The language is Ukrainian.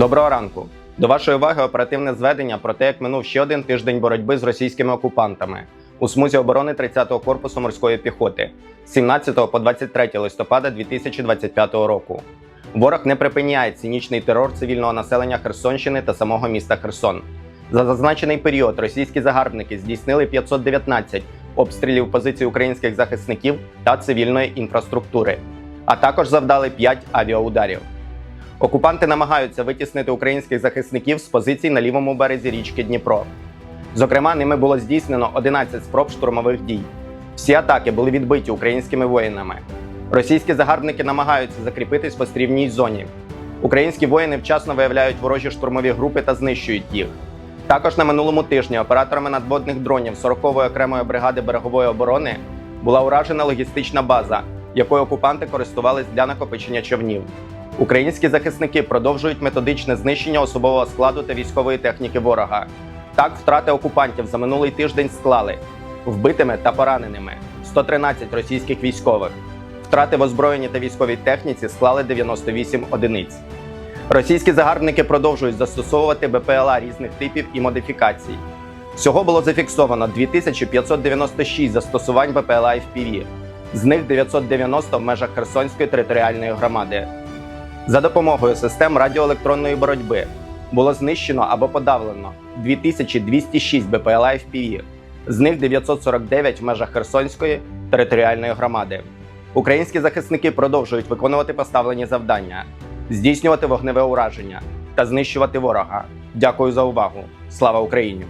Доброго ранку. До вашої уваги оперативне зведення про те, як минув ще один тиждень боротьби з російськими окупантами у смузі оборони 30-го корпусу морської піхоти з 17 по 23 листопада 2025 року. Ворог не припиняє цинічний терор цивільного населення Херсонщини та самого міста Херсон. За зазначений період російські загарбники здійснили 519 обстрілів позицій українських захисників та цивільної інфраструктури, а також завдали 5 авіаударів. Окупанти намагаються витіснити українських захисників з позицій на лівому березі річки Дніпро. Зокрема, ними було здійснено 11 спроб штурмових дій. Всі атаки були відбиті українськими воїнами. Російські загарбники намагаються закріпитись в острівній зоні. Українські воїни вчасно виявляють ворожі штурмові групи та знищують їх. Також на минулому тижні операторами надводних дронів 40-ї окремої бригади берегової оборони була уражена логістична база, якою окупанти користувались для накопичення човнів. Українські захисники продовжують методичне знищення особового складу та військової техніки ворога. Так, втрати окупантів за минулий тиждень склали вбитими та пораненими 113 російських військових. Втрати в озброєнні та військовій техніці склали 98 одиниць. Російські загарбники продовжують застосовувати БПЛА різних типів і модифікацій. Всього було зафіксовано 2596 застосувань БПЛА FPV, з них 990 в межах Херсонської територіальної громади. За допомогою систем радіоелектронної боротьби було знищено або подавлено 2206 БПЛА FPV, з них 949 в межах Херсонської територіальної громади. Українські захисники продовжують виконувати поставлені завдання, здійснювати вогневе ураження та знищувати ворога. Дякую за увагу. Слава Україні!